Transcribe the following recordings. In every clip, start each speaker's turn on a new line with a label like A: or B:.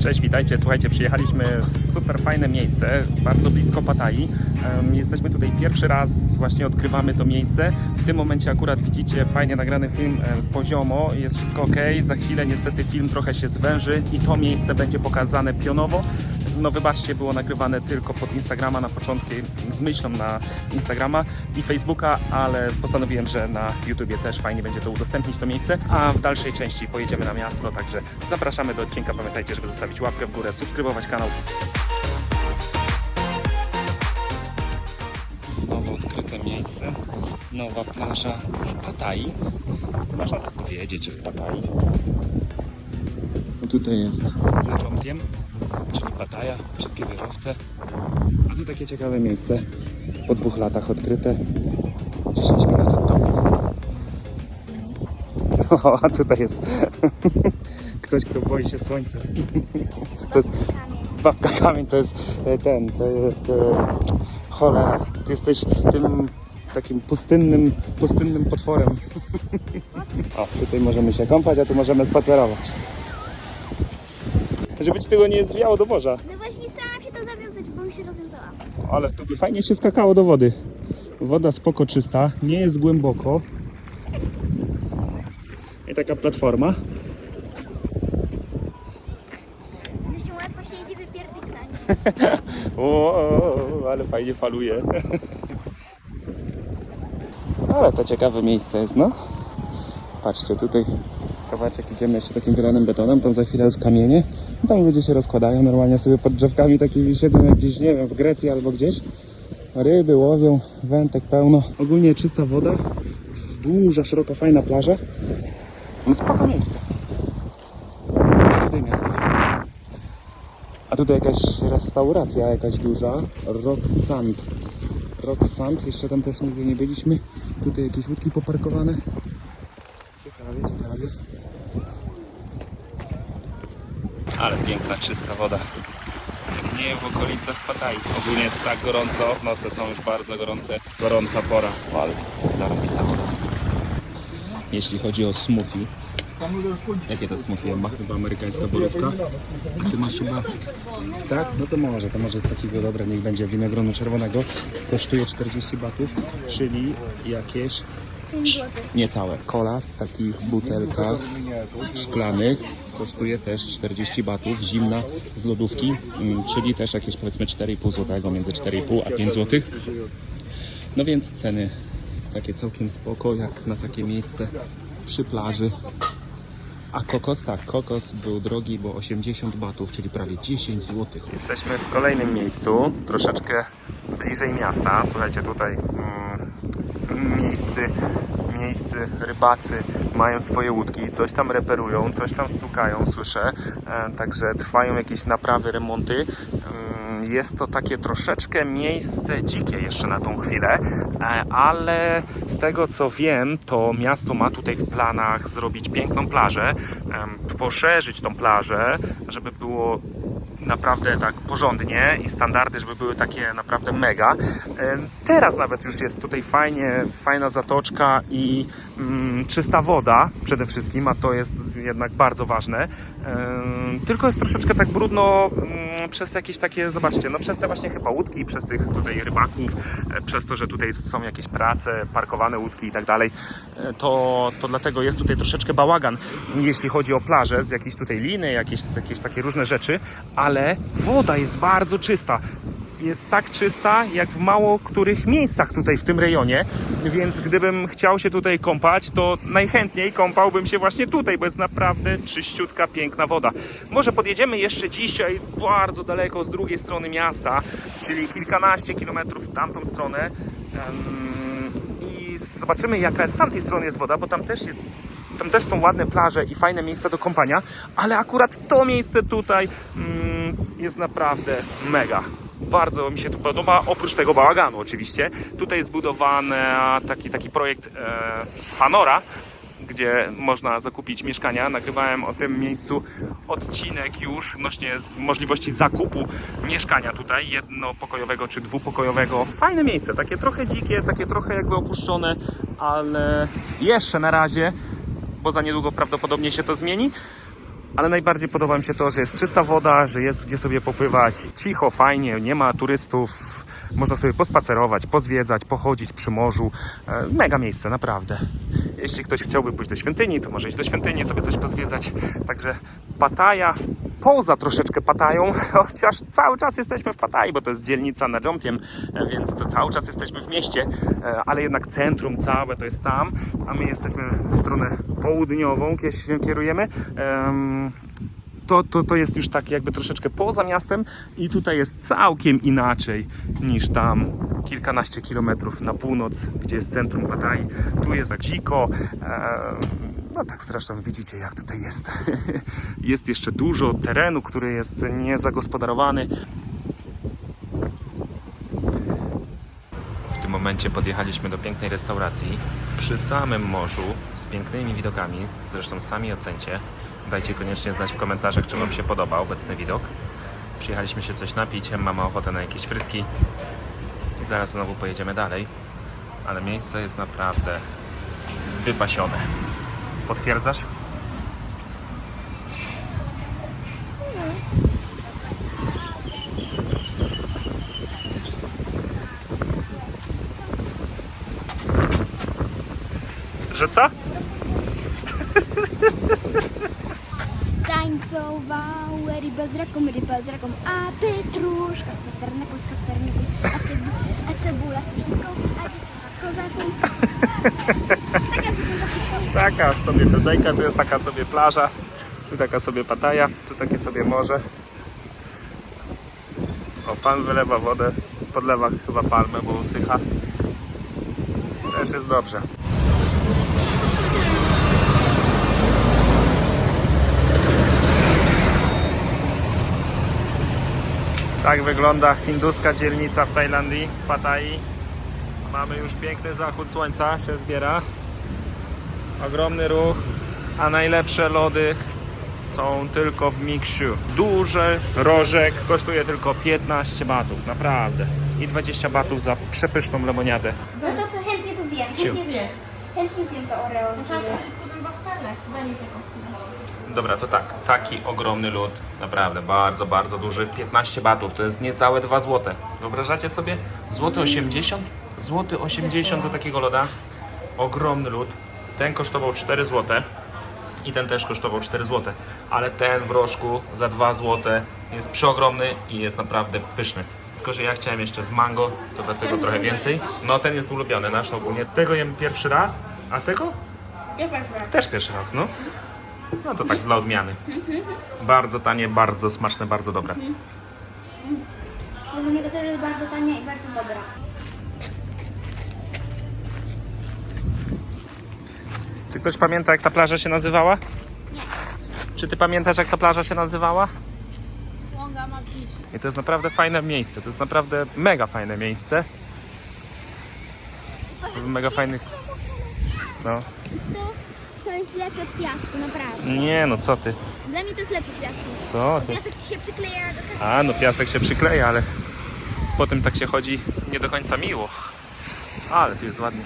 A: Cześć, witajcie. Słuchajcie, przyjechaliśmy w super fajne miejsce, bardzo blisko Patai. Jesteśmy tutaj pierwszy raz, właśnie odkrywamy to miejsce. W tym momencie akurat widzicie fajnie nagrany film poziomo, jest wszystko ok. Za chwilę niestety film trochę się zwęży i to miejsce będzie pokazane pionowo. No wybaczcie, było nagrywane tylko pod Instagrama na początku, z myślą na Instagrama i Facebooka, ale postanowiłem, że na YouTubie też fajnie będzie to udostępnić to miejsce, a w dalszej części pojedziemy na miasto, także zapraszamy do odcinka. Pamiętajcie, żeby zostawić łapkę w górę, subskrybować kanał. Nowo odkryte miejsce, nowa plaża w Patai. Można tak powiedzieć, w Patai. No tutaj jest Leżątiem, czyli Pattaja, wszystkie wieżowce. A tu takie ciekawe miejsce, po dwóch latach odkryte, 10 minut od domu. O, a tutaj jest ktoś, kto boi się słońca. To jest babka kamień, to jest e, ten, to jest e, cholera. Ty jesteś tym takim pustynnym, pustynnym potworem. O, tutaj możemy się kąpać, a tu możemy spacerować. Żeby ci tego nie zwiało do morza.
B: No właśnie starałam się to zawiązać, bo mi się rozwiązała.
A: Ale tu by fajnie się skakało do wody. Woda spoko czysta, nie jest głęboko. I taka platforma.
B: No się łatwo się jedzie wypierdyknąć.
A: O, o, ale fajnie faluje. Ale to ciekawe miejsce jest, no. Patrzcie, tutaj kawałeczek idziemy jeszcze takim wylanym betonem, tam za chwilę już kamienie. I tam ludzie się rozkładają, normalnie sobie pod drzewkami takimi siedzą jak gdzieś, nie wiem, w Grecji albo gdzieś. Ryby łowią, wętek pełno. Ogólnie czysta woda, duża, szeroka, fajna plaża. No spoko miejsce. A tutaj miasto. A tutaj jakaś restauracja, jakaś duża. Rock Sand. Rock Sand, jeszcze tam też nigdy nie byliśmy. Tutaj jakieś łódki poparkowane. Ale piękna, czysta woda. Nie w okolicach Patai. Ogólnie jest tak gorąco, noce są już bardzo gorące. Gorąca pora, ale zarobista woda. Jeśli chodzi o smoothie, Jakie to smoothie? Ma chyba amerykańska borówka. A ty masz chyba... Tak? No to może, to może z takiego dobra, niech będzie winogronu czerwonego. Kosztuje 40 batów, czyli jakieś niecałe. Kola w takich butelkach szklanych kosztuje też 40 batów, zimna z lodówki, mm, czyli też jakieś powiedzmy 4,5 zł, między 4,5 a 5 zł. No więc ceny takie całkiem spoko, jak na takie miejsce przy plaży. A kokos, tak, kokos był drogi, bo 80 batów, czyli prawie 10 zł. Jesteśmy w kolejnym miejscu, troszeczkę bliżej miasta. Słuchajcie, tutaj mm, miejscy rybacy mają swoje łódki, coś tam reperują, coś tam stukają, słyszę. E, także trwają jakieś naprawy, remonty. Mm, Jest to takie troszeczkę miejsce dzikie jeszcze na tą chwilę, e, ale z tego co wiem, to miasto ma tutaj w planach zrobić piękną plażę, poszerzyć tą plażę, żeby było naprawdę tak porządnie i standardy, żeby były takie naprawdę mega. Teraz nawet już jest tutaj fajnie, fajna zatoczka i mm, czysta woda przede wszystkim, a to jest jednak bardzo ważne. Tylko jest troszeczkę tak brudno mm, przez jakieś takie, zobaczcie, no przez te właśnie chyba łódki, przez tych tutaj rybaków, e, przez to, że tutaj są jakieś prace, parkowane łódki i tak dalej, e, to, to dlatego jest tutaj troszeczkę bałagan, jeśli chodzi o plażę, z jakiejś tutaj liny, jakieś, jakieś takie różne rzeczy, ale woda jest bardzo czysta jest tak czysta, jak w mało których miejscach tutaj w tym rejonie, więc gdybym chciał się tutaj kąpać, to najchętniej kąpałbym się właśnie tutaj, bo jest naprawdę czyściutka, piękna woda. Może podjedziemy jeszcze dzisiaj bardzo daleko z drugiej strony miasta, czyli kilkanaście kilometrów w tamtą stronę i zobaczymy jaka z tamtej strony jest woda, bo tam też jest tam też są ładne plaże i fajne miejsca do kąpania, ale akurat to miejsce tutaj mm, jest naprawdę mega. Bardzo mi się to podoba, oprócz tego bałaganu oczywiście. Tutaj jest zbudowany taki, taki projekt e, Panora, gdzie można zakupić mieszkania. Nagrywałem o tym miejscu odcinek już odnośnie z możliwości zakupu mieszkania tutaj, jednopokojowego czy dwupokojowego. Fajne miejsce, takie trochę dzikie, takie trochę jakby opuszczone, ale jeszcze na razie, bo za niedługo prawdopodobnie się to zmieni. Ale najbardziej podoba mi się to, że jest czysta woda, że jest gdzie sobie popływać, cicho, fajnie, nie ma turystów, można sobie pospacerować, pozwiedzać, pochodzić przy morzu. E, Mega miejsce, naprawdę. Jeśli ktoś chciałby pójść do świątyni, to może iść do świątyni, sobie coś pozwiedzać. Także Pattaja, poza troszeczkę Patają, chociaż cały czas jesteśmy w Pattaji, bo to jest dzielnica nad Jomtiem, e, więc to cały czas jesteśmy w mieście, e, ale jednak centrum całe to jest tam, a my jesteśmy w stronę południową, kiedy się kierujemy. Em, to, to, to jest już tak jakby troszeczkę poza miastem i tutaj jest całkiem inaczej niż tam kilkanaście kilometrów na północ, gdzie jest centrum Pattaya. Tu jest tak dziko. No tak zresztą widzicie jak tutaj jest. jest jeszcze dużo terenu, który jest niezagospodarowany. W tym momencie podjechaliśmy do pięknej restauracji przy samym morzu z pięknymi widokami. Zresztą sami ocencie. Dajcie koniecznie znać w komentarzach, czy Wam się podoba obecny widok. Przyjechaliśmy się coś napić, mamy ochotę na jakieś frytki i zaraz znowu pojedziemy dalej. Ale miejsce jest naprawdę wypasione. Potwierdzasz? Że co?
B: Tańcowały ryba z raką, ryba z raką, a pietruszka z pasternaką, z pasterniką, a, cebu, a cebula z szynką, a dziewczyna z kozaką. Tak jak wygląda historia.
A: Taka sobie piosenka, tu jest taka sobie plaża, tu taka sobie pataja, tu takie sobie morze. O, pan wylewa wodę, podlewa chyba palmę, bo usycha. Też jest dobrze. Tak wygląda hinduska dzielnica w Tajlandii, w Pattayyi. Mamy już piękny zachód słońca, się zbiera. Ogromny ruch, a najlepsze lody są tylko w Miksiu. Duży rożek kosztuje tylko 15 batów, naprawdę. I 20 batów za przepyszną lemoniadę.
B: No to chętnie to zjem, chętnie zjem. Chętnie zjem to Oreo.
A: Dobra, to tak. Taki ogromny lód, naprawdę bardzo, bardzo duży. 15 batów, to jest niecałe 2 złote. Wyobrażacie sobie? Złoty 80? Złoty 80 za takiego loda. Ogromny lód. Ten kosztował 4 złote. I ten też kosztował 4 złote. Ale ten w rożku za 2 złote jest przeogromny i jest naprawdę pyszny. Tylko, że ja chciałem jeszcze z mango, to dlatego trochę więcej. No ten jest ulubiony nasz ogólnie. Tego jem pierwszy raz, a tego też pierwszy raz, no. No to tak dla odmiany. Bardzo tanie, bardzo smaczne, bardzo dobre.
B: Ogólnie to też jest bardzo tania i bardzo dobra.
A: Czy ktoś pamięta, jak ta plaża się nazywała?
B: Nie.
A: Czy ty pamiętasz, jak ta plaża się nazywała?
C: Łąga ma dziś.
A: I to jest naprawdę fajne miejsce. To jest naprawdę mega fajne miejsce. W mega fajnych. No.
B: To, to jest lepsze od piasku, naprawdę.
A: Nie, no co ty?
B: Dla mnie to jest lepsze od piasku.
A: Co ty?
B: Piasek ci się przykleja do.
A: A, no piasek się przykleja, ale potem tak się chodzi nie do końca miło. Ale tu jest ładnie.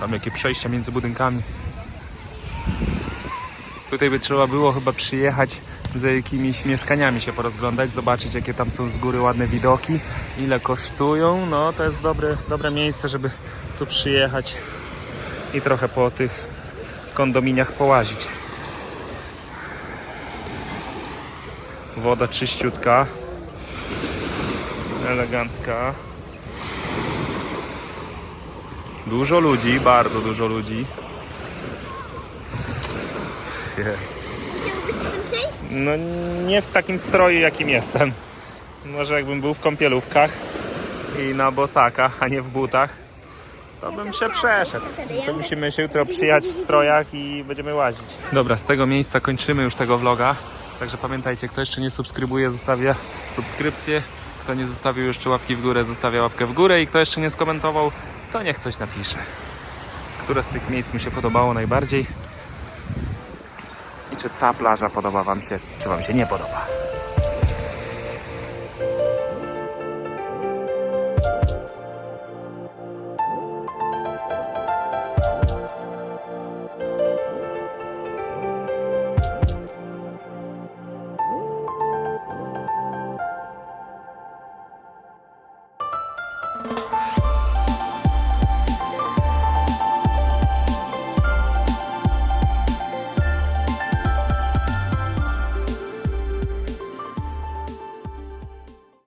A: Tam jakie przejścia między budynkami. Tutaj by trzeba było chyba przyjechać za jakimiś mieszkaniami się porozglądać, zobaczyć jakie tam są z góry ładne widoki, ile kosztują. No to jest dobre, dobre miejsce, żeby tu przyjechać i trochę po tych kondominiach połazić. Woda czyściutka. Elegancka. Dużo ludzi, bardzo dużo ludzi. No nie w takim stroju jakim jestem. Może jakbym był w kąpielówkach i na bosakach, a nie w butach, to bym się przeszedł. To musimy się jutro przyjechać w strojach i będziemy łazić. Dobra, z tego miejsca kończymy już tego vloga. Także pamiętajcie, kto jeszcze nie subskrybuje, zostawia subskrypcję. Kto nie zostawił jeszcze łapki w górę, zostawia łapkę w górę. I kto jeszcze nie skomentował, to niech coś napisze. Które z tych miejsc mu się podobało najbardziej? I czy ta plaża podoba Wam się, czy Wam się nie podoba?